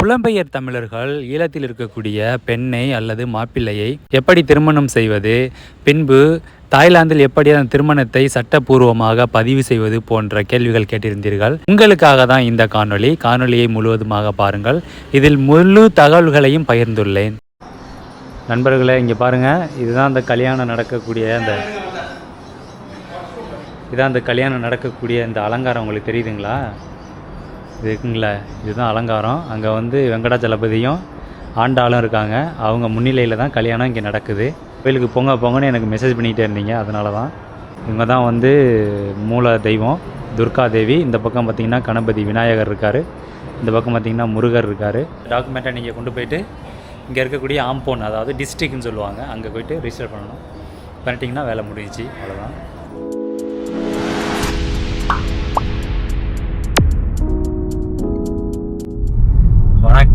புலம்பெயர் தமிழர்கள் ஈழத்தில் இருக்கக்கூடிய பெண்ணை அல்லது மாப்பிள்ளையை எப்படி திருமணம் செய்வது? பின்பு தாய்லாந்தில் எப்படி அந்த திருமணத்தை சட்டப்பூர்வமாக பதிவு செய்வது போன்ற கேள்விகள் கேட்டிருந்தீர்கள். உங்களுக்காக தான் இந்த காணொளி. காணொளியை முழுவதுமாக பாருங்கள். இதில் முழு தகவல்களையும் பகிர்ந்துள்ளேன். நண்பர்களே இங்கே பாருங்கள் இதுதான் அந்த கல்யாணம் நடக்கக்கூடிய அந்த இதான் அந்த கல்யாணம் நடக்கக்கூடிய இந்த அலங்காரம். உங்களுக்கு தெரியுதுங்களா? இது இருக்குங்களா. இதுதான் அலங்காரம். அங்கே வந்து வெங்கடாச்சலபதியும் ஆண்டாளும் இருக்காங்க. அவங்க முன்னிலையில் தான் கல்யாணம் இங்கே நடக்குது. கோயிலுக்கு பொங்க பொங்கன்னு எனக்கு மெசேஜ் பண்ணிக்கிட்டே இருந்தீங்க. அதனால தான் இவங்க தான் வந்து மூல தெய்வம். துர்கா தேவி. இந்த பக்கம் பார்த்திங்கன்னா கணபதி விநாயகர் இருக்கார். இந்த பக்கம் பார்த்திங்கன்னா முருகர் இருக்கார். டாக்குமெண்ட்டை நீங்கள் கொண்டு போயிட்டு இங்கே இருக்கக்கூடிய ஆம்போன் அதாவது டிஸ்ட்ரிக்ட்னு சொல்லுவாங்க. அங்கே போயிட்டு ரிஜிஸ்டர் பண்ணணும். பண்ணிட்டிங்கன்னா வேலை முடிஞ்சிச்சு. அவ்வளோதான்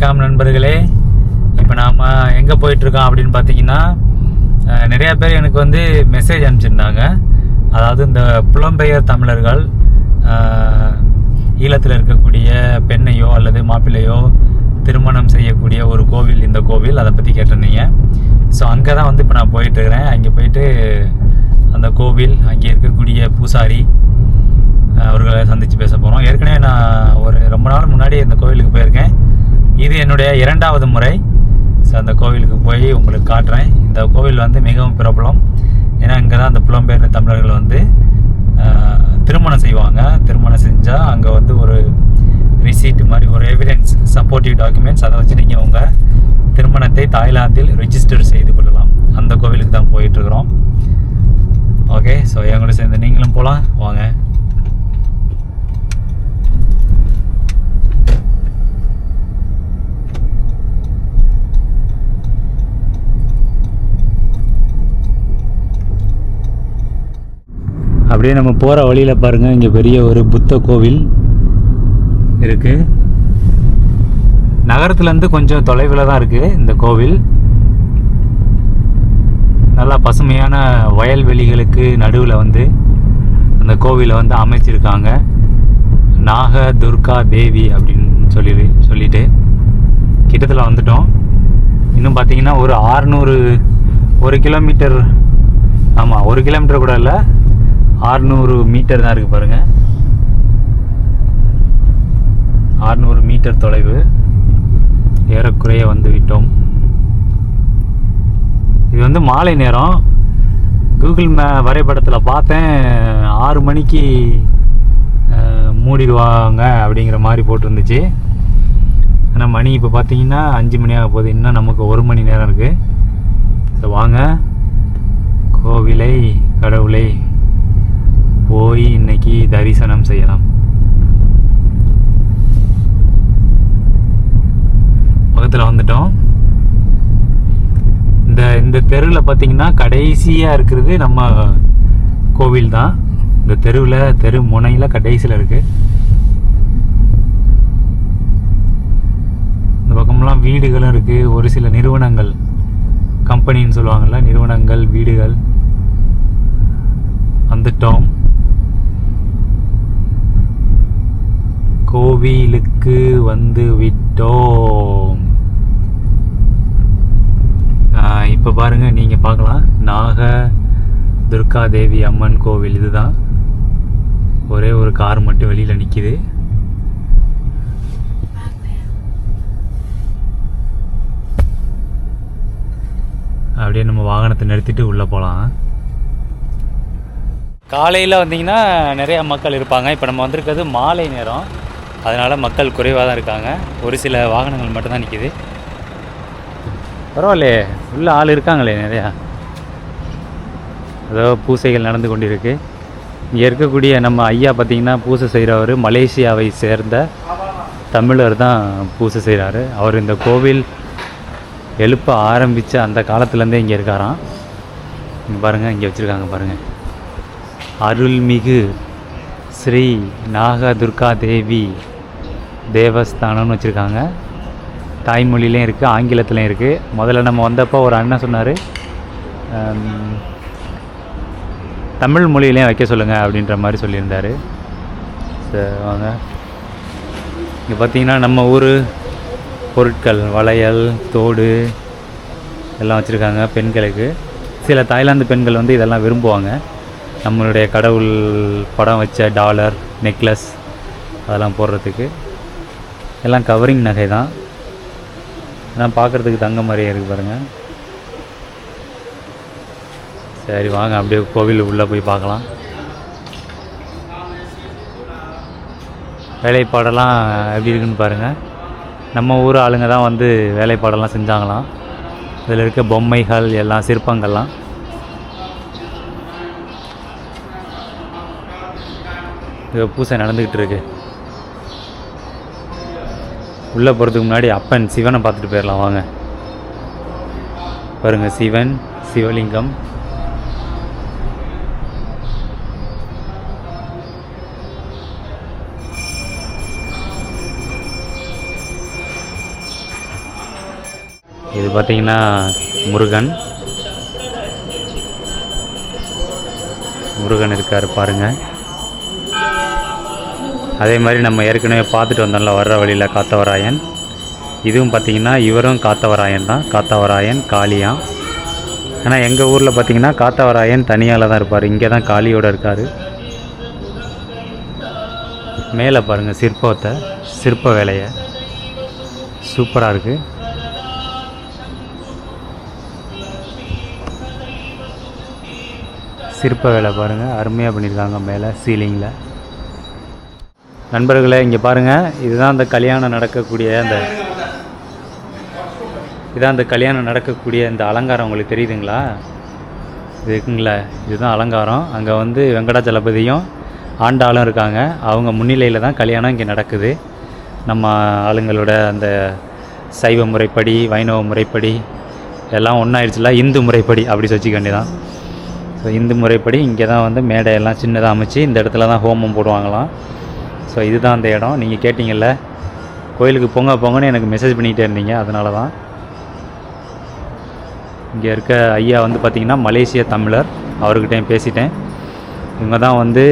வணக்கம் நண்பர்களே இப்போ நாம் எங்கே போயிட்டுருக்கோம் அப்படின்னு பார்த்தீங்கன்னா நிறையா பேர் எனக்கு வந்து மெசேஜ் அனுப்பிச்சிருந்தாங்க. அதாவது இந்த புலம்பெயர் தமிழர்கள் ஈழத்தில் இருக்கக்கூடிய பெண்ணையோ அல்லது மாப்பிள்ளையோ திருமணம் செய்யக்கூடிய ஒரு கோவில் இந்த கோவில் அதை பற்றி கேட்டிருந்தீங்க. ஸோ அங்கே தான் வந்து இப்போ நான் போயிட்டுருக்கிறேன். அங்கே போயிட்டு அந்த கோவில் அங்கே இருக்கக்கூடிய பூசாரி அவர்களை சந்தித்து பேச போகிறோம் ஏற்கனவே நான் ஒரு ரொம்ப நாள் முன்னாடி இந்த கோவிலுக்கு போயிருக்கேன். இது என்னுடைய இரண்டாவது முறை. ஸோ அந்த கோவிலுக்கு போய் உங்களுக்கு காட்டுறேன். இந்த கோவில் வந்து மிகவும் பிரபலம். ஏன்னா இங்கே தான் அந்த புலம்பெயர்ந்த தமிழர்கள் வந்து திருமணம் செய்வாங்க. திருமணம் செஞ்சால் அங்கே வந்து ஒரு ரிசீட் மாதிரி ஒரு எவிடன்ஸ் சப்போர்ட்டிவ் டாக்குமெண்ட்ஸ் அதை வச்சு நீங்கள் உங்கள் திருமணத்தை தாய்லாந்தில் ரிஜிஸ்டர் செய்து கொள்ளலாம். அந்த கோவிலுக்கு தான் போயிட்டுருக்குறோம் ஓகே ஸோ என் கூட சேர்ந்து நீங்களும் போகலாம் வாங்க. அப்படியே நம்ம போகிற வழியில் பாருங்கள் இங்கே பெரிய ஒரு புத்த கோவில் இருக்குது நகரத்துலேருந்து கொஞ்சம் தொலைவில் தான் இருக்குது இந்த கோவில். நல்லா பசுமையான வயல்வெளிகளுக்கு நடுவில் வந்து அந்த கோவிலை வந்து அமைச்சிருக்காங்க. நாக துர்கா தேவி அப்படின்னு சொல்லி சொல்லிட்டு கிட்டத்தில் வந்துட்டோம். இன்னும் பார்த்தீங்கன்னா ஒரு ஆறுநூறு ஒரு கிலோமீட்டர் ஆமாம் ஒரு கிலோமீட்டர் கூட இல்லை ஆறுநூறு மீட்டர் தான் இருக்குது பாருங்கள் ஆறுநூறு மீட்டர் தொலைவு. ஏறக்குறைய வந்து விட்டோம். இது வந்து மாலை நேரம். கூகுள் மே வரைபடத்தில் பார்த்தேன் ஆறு மணிக்கு மூடிடுவாங்க அப்படிங்கிற மாதிரி போட்டிருந்துச்சு. ஆனால் மணி இப்போ பார்த்தீங்கன்னா அஞ்சு மணி ஆக போகுது. இன்னும் நமக்கு ஒரு மணி நேரம் இருக்குது ஸோ வாங்க. கோவிலை கடவுளை போய் இன்னைக்கு தரிசனம் செய்யலாம். பக்கத்தில் வந்துட்டோம். இந்த இந்த தெருவில் பார்த்தீங்கன்னா கடைசியாக இருக்கிறது நம்ம கோவில் தான். இந்த தெருவில் தெரு முனையில் கடைசியில் இருக்கு. இந்த பக்கம்லாம் வீடுகளும் இருக்கு. ஒரு சில நிறுவனங்கள் கம்பெனின்னு சொல்லுவாங்கள்ல நிறுவனங்கள் வீடுகள். வந்துட்டோம். கோவிலுக்கு வந்து விட்டோம் இப்போ பாருங்கள் நீங்கள் பார்க்கலாம். நாக துர்கா தேவி அம்மன் கோவில் இதுதான். ஒரே ஒரு கார் மட்டும் வெளியில் நிற்கிது அப்படியே நம்ம வாகனத்தை நிறுத்திட்டு உள்ளே போகலாம் காலையில் வந்தீங்கன்னா நிறைய மக்கள் இருப்பாங்க. இப்போ நம்ம வந்திருக்கிறது மாலை நேரம். அதனால் மக்கள் குறைவாக தான் இருக்காங்க. ஒரு சில வாகனங்கள் மட்டும்தான் நிற்கிது பரவாயில்லையே. உள்ளே ஆள் இருக்காங்களே நிறையா. ஏதோ பூசைகள் நடந்து கொண்டிருக்கு. இங்கே இருக்கக்கூடிய நம்ம ஐயா பார்த்திங்கன்னா பூசை செய்கிறவர் மலேசியாவை சேர்ந்த தமிழர் தான் பூசை செய்கிறாரு அவர் இந்த கோவில் எழுப்ப ஆரம்பித்த அந்த காலத்துலேருந்தே இங்கே இருக்காராம். இங்கே பாருங்கள் இங்கே வச்சுருக்காங்க பாருங்கள் அருள்மிகு ஸ்ரீ நாக துர்கா தேவி தேவஸ்தானம்னு வச்சுருக்காங்க. தாய்மொழியிலையும் இருக்குது ஆங்கிலத்துலேயும் இருக்குது முதல்ல நம்ம வந்தப்போ ஒரு அண்ணன் சொன்னார் தமிழ் மொழியிலையும் வைக்க சொல்லுங்கள் அப்படின்ற மாதிரி சொல்லியிருந்தார். சரி வாங்க. இங்கே பார்த்தீங்கன்னா நம்ம ஊர் பொருட்கள் வளையல் தோடு எல்லாம் வச்சுருக்காங்க பெண்களுக்கு. சில தாய்லாந்து பெண்கள் வந்து இதெல்லாம் விரும்புவாங்க. நம்மளுடைய கடவுள் படம் வச்ச டாலர் நெக்லஸ் அதெல்லாம் போடுறதுக்கு. எல்லாம் கவரிங் நகை தான் ஆனால் பார்க்குறதுக்கு தங்க மாதிரியே இருக்குது பாருங்கள் சரி வாங்க அப்படியே கோவில் உள்ளே போய் பார்க்கலாம். வேலைப்பாடெல்லாம் எப்படி இருக்குன்னு பாருங்கள் நம்ம ஊர் ஆளுங்க தான் வந்து வேலைப்பாடெல்லாம் செஞ்சாங்களாம். இதில் இருக்க பொம்மைகள் எல்லாம் சிற்பங்கள்லாம். இது பூசை நடந்துக்கிட்டு இருக்குது உள்ளே போகிறதுக்கு முன்னாடி அப்பன் சிவனை பார்த்துட்டு போயிடலாம் வாங்க. பாருங்கள் சிவன் சிவலிங்கம். இது பார்த்தீங்கன்னா முருகன். முருகன் இருக்கார் பாருங்கள் அதே மாதிரி நம்ம ஏற்கனவே பார்த்துட்டு வந்தோம்ல வர்ற வழியில் காத்தவராயன். இதுவும் பார்த்திங்கன்னா இவரும் காத்தவராயன் தான். காத்தவராயன் காளியான் ஆனால் எங்கள் ஊரில் பார்த்தீங்கன்னா காத்தவராயன் தனியால் தான் இருப்பார். இங்கே தான் காளியோட இருக்கார். மேலே பாருங்கள் சிற்பத்தை சிற்ப வேலையை. சூப்பராக இருக்குது சிற்ப வேலை பாருங்கள் அருமையாக பண்ணியிருக்காங்க மேலே சீலிங்கில். நண்பர்களே இங்கே பாருங்கள் இதுதான் அந்த கல்யாணம் நடக்கக்கூடிய அந்த இதான் அந்த கல்யாணம் நடக்கக்கூடிய இந்த அலங்காரம். உங்களுக்கு தெரியுதுங்களா? இது இருக்குங்களா. இதுதான் அலங்காரம். அங்கே வந்து வெங்கடாச்சலபதியும் ஆண்டாளும் இருக்காங்க. அவங்க முன்னிலையில் தான் கல்யாணம் இங்கே நடக்குது. நம்ம ஆளுங்களோட அந்த சைவ முறைப்படி வைணவ முறைப்படி எல்லாம் ஒன்றாயிடுச்சுல இந்து முறைப்படி அப்படி வச்சுக்க வேண்டியதான் ஸோ இந்து முறைப்படி இங்கே தான் வந்து மேடையெல்லாம் சின்னதாக அமைச்சு இந்த இடத்துல தான் ஹோமம் போடுவாங்களாம். ஸோ இதுதான் அந்த இடம். நீங்கள் கேட்டிங்கல்ல கோயிலுக்கு போங்க போங்கன்னு எனக்கு மெசேஜ் பண்ணிக்கிட்டே இருந்தீங்க. அதனால தான் இங்கே இருக்க ஐயா வந்து பார்த்திங்கன்னா மலேசிய தமிழர். அவர்கிட்டயும் பேசிட்டேன். இவங்க தான் வந்து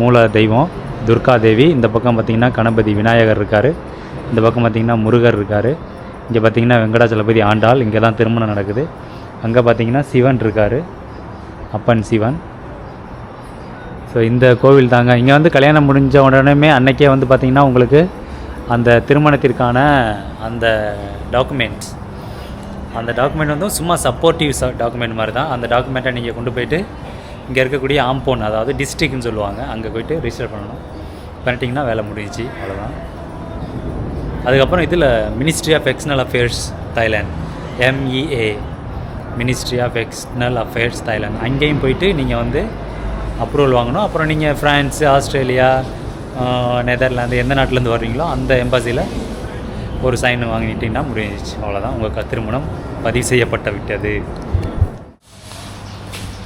மூல தெய்வம். துர்கா தேவி. இந்த பக்கம் பார்த்திங்கன்னா கணபதி விநாயகர் இருக்கார். இந்த பக்கம் பார்த்திங்கன்னா முருகர் இருக்கார். இங்கே பார்த்திங்கன்னா வெங்கடாச்சலபதி ஆண்டாள். இங்கே தான் திருமணம் நடக்குது. அங்கே பார்த்திங்கன்னா சிவன் இருக்கார். அப்பன் சிவன். ஸோ இந்த கோவில் தாங்க. இங்கே வந்து கல்யாணம் முடிஞ்ச உடனே அன்னைக்கே வந்து பார்த்திங்கன்னா உங்களுக்கு அந்த திருமணத்திற்கான அந்த டாக்குமெண்ட்ஸ் அந்த டாக்குமெண்ட் வந்து சும்மா சப்போர்ட்டிவ் டாக்குமெண்ட் மாதிரி தான். அந்த டாக்குமெண்ட்டை நீங்கள் கொண்டு போயிட்டு இங்கே இருக்கக்கூடிய ஆம்போன் அதாவது டிஸ்ட்ரிக்ட்னு சொல்லுவாங்க. அங்கே போயிட்டு ரிஜிஸ்டர் பண்ணணும். பண்ணிட்டிங்கன்னா வேலை முடிஞ்சிச்சு. அவ்வளோதான் அதுக்கப்புறம் இதில் ministry of external affairs Thailand MEA ministry of external affairs Thailand அங்கேயும் போயிட்டு நீங்கள் வந்து அப்ரூவல் வாங்கணும். அப்புறம் நீங்கள் ஃப்ரான்ஸு ஆஸ்திரேலியா நெதர்லாந்து எந்த நாட்டிலேருந்து வர்றீங்களோ அந்த எம்பாசியில் ஒரு சைன் வாங்கிட்டீங்கன்னா முடிஞ்சிச்சு அவ்வளோதான் உங்கள் க- திருமணம் பதிவு செய்யப்பட்ட விட்டது.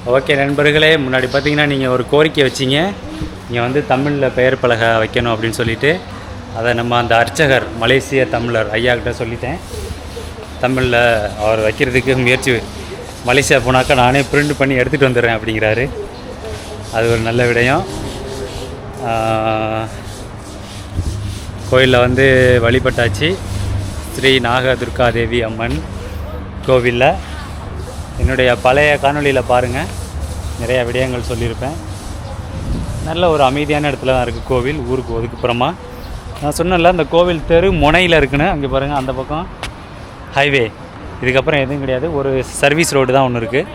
ஓகே நண்பர்களே முன்னாடி பார்த்தீங்கன்னா நீங்கள் ஒரு கோரிக்கை வச்சீங்க. நீங்கள் வந்து தமிழில் பெயர் பலகை வைக்கணும் அப்படின்னு சொல்லிட்டு அதை நம்ம அந்த அர்ச்சகர் மலேசிய தமிழர் ஐயா கிட்ட சொல்லிட்டேன். தமிழில் அவர் வைக்கிறதுக்கு முயற்சி மலேசியா போனாக்கா நானே பிரிண்ட் பண்ணி எடுத்துகிட்டு வந்துடுறேன் அப்படிங்கிறாரு. அது ஒரு நல்ல விடயம். கோயிலில் வந்து வழிபட்டாச்சு. ஸ்ரீ நாக துர்காதேவி அம்மன் கோவிலில். என்னுடைய பழைய காணொளியில் பாருங்கள் நிறைய விடயங்கள் சொல்லியிருப்பேன். நல்ல ஒரு அமைதியான இடத்துல தான் இருக்குது கோவில். ஊருக்கு ஒதுக்குப்புறமா. நான் சொன்னேன்ல அந்த கோவில் தெரு முனையில் இருக்குன்னு. அங்கே பாருங்கள் அந்த பக்கம் ஹைவே இதுக்கப்புறம் எதுவும் கிடையாது. ஒரு சர்வீஸ் ரோடு தான் ஒன்று இருக்குது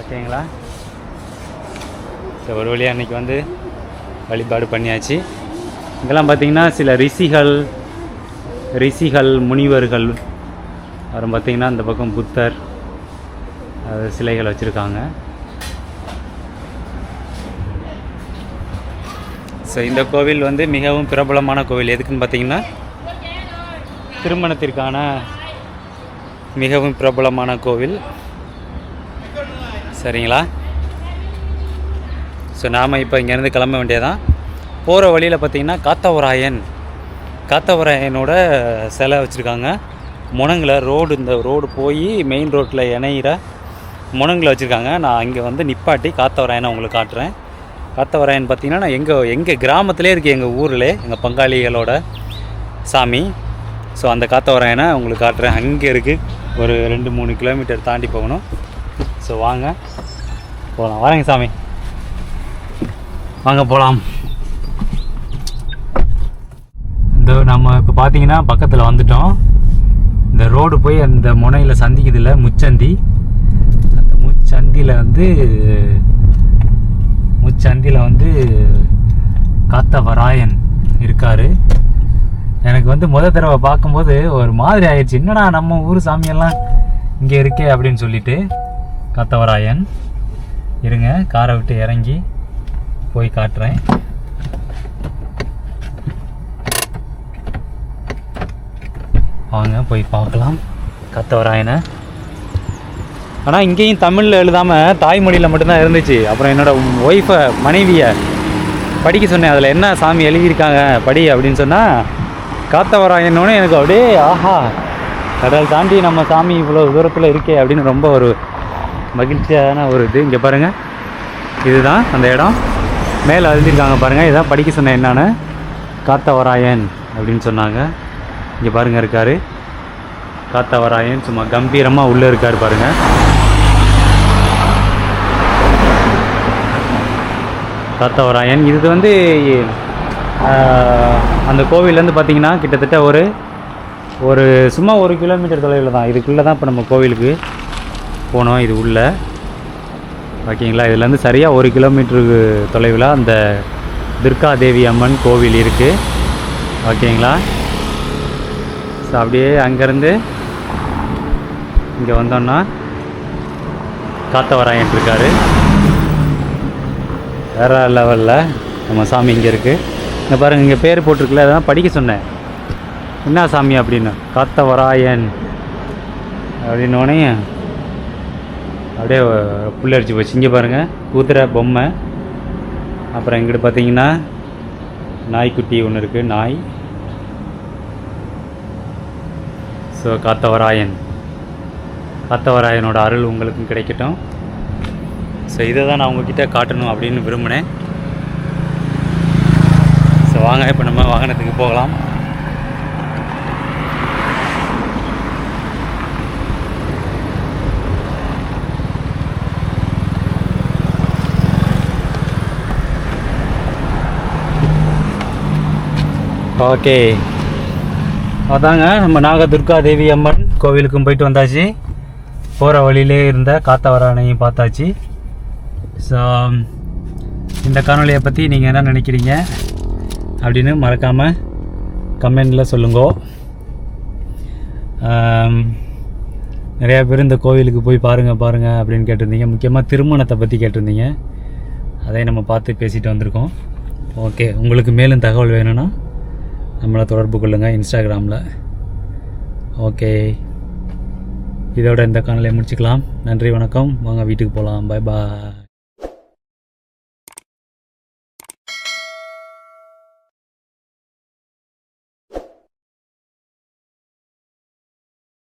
ஓகேங்களா? ஸோ ஒரு வழியாக அன்றைக்கி வந்து வழிபாடு பண்ணியாச்சு. இங்கெல்லாம் பார்த்தீங்கன்னா சில ரிஷிகள் ரிஷிகள் முனிவர்கள் அப்புறம் பார்த்திங்கன்னா இந்த பக்கம் புத்தர் அது சிலைகள் வச்சுருக்காங்க. ஸோ இந்த கோவில் வந்து மிகவும் பிரபலமான கோவில். எதுக்குன்னு பார்த்தீங்கன்னா திருமணத்திற்கான மிகவும் பிரபலமான கோவில். சரிங்களா? ஸோ நாம் இப்போ இங்கேருந்து கிளம்ப வேண்டியதான் போகிற வழியில் பார்த்தீங்கன்னா காத்தவராயன். காத்தவராயனோட சிலை வச்சுருக்காங்க. முனங்கில் ரோடு இந்த ரோடு போய் மெயின் ரோட்டில் இணையிற முனங்கில் வச்சுருக்காங்க. நான் இங்கே வந்து நிப்பாட்டி காத்தவராயனை உங்களுக்கு காட்டுறேன். காத்தவராயன் பார்த்தீங்கன்னா நான் எங்கள் எங்கள் கிராமத்திலே இருக்குது எங்கள் ஊரில் எங்கள் பங்காளிகளோட சாமி. ஸோ அந்த காத்தவராயனை உங்களுக்கு காட்டுறேன். அங்கே இருக்குது ஒரு ரெண்டு மூணு கிலோமீட்டர் தாண்டி போகணும். ஸோ வாங்க. போகலாம் வரேங்க சாமி. வாங்க போகலாம் இந்த நம்ம இப்போ பார்த்தீங்கன்னா பக்கத்தில் வந்துட்டோம். இந்த ரோடு போய் அந்த முனையில் சந்திக்குதுல முச்சந்தி. அந்த முச்சந்தியில் வந்து முச்சந்தியில் வந்து காத்தவராயன் இருக்கார். எனக்கு வந்து முத தடவை பார்க்கும்போது ஒரு மாதிரி ஆயிடுச்சு. என்னடா நம்ம ஊர் சாமியெல்லாம் இங்கே இருக்கே அப்படின்னு சொல்லிட்டு காத்தவராயன். இருங்க காரை விட்டு இறங்கி. போய் காட்டுறேன். வாங்க போய் பார்க்கலாம். காத்தவராயனை ஆனால் இங்கேயும் தமிழில் எழுதாமல் தாய்மொழியில் மட்டும்தான் இருந்துச்சு. அப்புறம் என்னோட ஒய்ஃபை மனைவியை படிக்க சொன்னேன். அதில் என்ன சாமி எழுதியிருக்காங்க படி அப்படின்னு சொன்னால் காத்தவராயனோடனே எனக்கு அப்படியே ஆஹா கடல் தாண்டி நம்ம சாமி இவ்வளோ தூரத்தில் இருக்கே அப்படின்னு ரொம்ப ஒரு மகிழ்ச்சியான ஒரு இது. இங்கே பாருங்கள் இதுதான் அந்த இடம். மேலே எழுதியிருக்காங்க பாருங்கள் இதான் படிக்க சொன்னேன் என்னன்னு? காத்தவராயன் அப்படின்னு சொன்னாங்க. இங்கே பாருங்கள் இருக்கார். காத்தவராயன் சும்மா கம்பீரமாக உள்ளே இருக்கார் பாருங்கள் காத்தவராயன் இது வந்து அந்த கோவிலேருந்து பார்த்தீங்கன்னா கிட்டத்தட்ட ஒரு ஒரு சும்மா ஒரு கிலோமீட்டர் தொலைவில் தான் இதுக்குள்ளே தான் இப்போ நம்ம கோவிலுக்கு போனோம். இது உள்ளே. ஓகேங்களா? இதுலேருந்து சரியாக ஒரு கிலோமீட்டருக்கு தொலைவில் அந்த துர்கா தேவி அம்மன் கோவில் இருக்குது ஓகேங்களா? ஸோ அப்படியே அங்கேருந்து இங்கே வந்தோன்னா காத்தவராயன் வேறு லெவலில் நம்ம சாமி இங்கே இருக்குது இங்கே பாருங்கள் இங்கே பேர் போட்டிருக்குல்ல அதான் படிக்க சொன்னேன். என்ன சாமி அப்படின்னு? காத்தவராயன். அப்படின்னோடனே அப்படியே புல்லரிச்சு போச்சு. இங்கே பாருங்கள் குதிரை பொம்மை. அப்புறம் இங்கிட்டு பார்த்தீங்கன்னா நாய்க்குட்டி ஒன்று இருக்குது நாய். ஸோ காத்தவராயன். காத்தவராயனோட அருள் உங்களுக்கும் கிடைக்கட்டும். ஸோ இதை தான் நான் உங்ககிட்ட காட்டணும் அப்படின்னு விரும்பினேன். ஸோ வாங்க இப்போ நம்ம வாகனத்துக்கு போகலாம். ஓகே. அதாங்க நம்ம நாக துர்கா தேவி அம்மன் கோவிலுக்கும் போயிட்டு வந்தாச்சு. போகிற வழியிலே இருந்த காத்தவரானையும் பார்த்தாச்சு. ஸோ இந்த காணொலியை பற்றி நீங்கள் என்ன நினைக்கிறீங்க அப்படின்னு மறக்காமல் கமெண்டில் சொல்லுங்கோ. நிறையா பேர் இந்த கோவிலுக்கு போய் பாருங்கள் பாருங்கள் அப்படின்னு கேட்டிருந்தீங்க. முக்கியமாக திருமணத்தை பற்றி கேட்டிருந்தீங்க. அதை நம்ம பார்த்து பேசிட்டு வந்திருக்கோம். ஓகே உங்களுக்கு மேலும் தகவல் வேணும்னா நம்மளை தொடர்பு கொள்ளுங்கள் இன்ஸ்டாகிராமில் ஓகே இதோட இந்த காணொலியை முடிச்சுக்கலாம். நன்றி வணக்கம். வாங்க வீட்டுக்கு போகலாம் பாய் பாய்